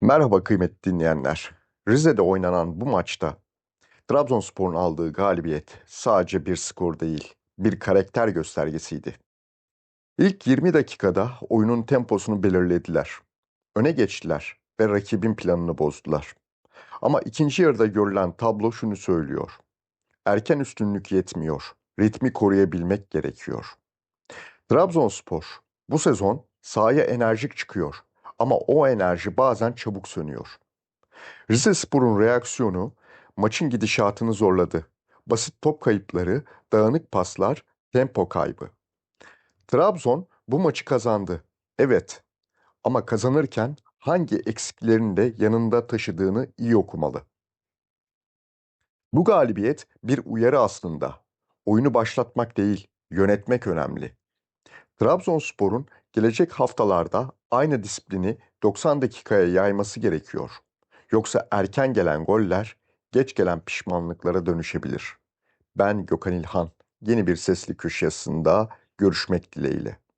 Merhaba kıymetli dinleyenler. Rize'de oynanan bu maçta Trabzonspor'un aldığı galibiyet sadece bir skor değil, bir karakter göstergesiydi. İlk 20 dakikada oyunun temposunu belirlediler. Öne geçtiler ve rakibin planını bozdular. Ama ikinci yarıda görülen tablo şunu söylüyor. Erken üstünlük yetmiyor. Ritmi koruyabilmek gerekiyor. Trabzonspor bu sezon sahaya enerjik çıkıyor ama o enerji bazen çabuk sönüyor. Rizespor'un reaksiyonu maçın gidişatını zorladı. Basit top kayıpları, dağınık paslar, tempo kaybı. Trabzon bu maçı kazandı. Evet. Ama kazanırken hangi eksiklerini de yanında taşıdığını iyi okumalı. Bu galibiyet bir uyarı aslında. Oyunu başlatmak değil, yönetmek önemli. Trabzonspor'un gelecek haftalarda aynı disiplini 90 dakikaya yayması gerekiyor. Yoksa erken gelen goller geç gelen pişmanlıklara dönüşebilir. Ben Gökhan İlhan. Yeni bir sesli köşe yazısında görüşmek dileğiyle.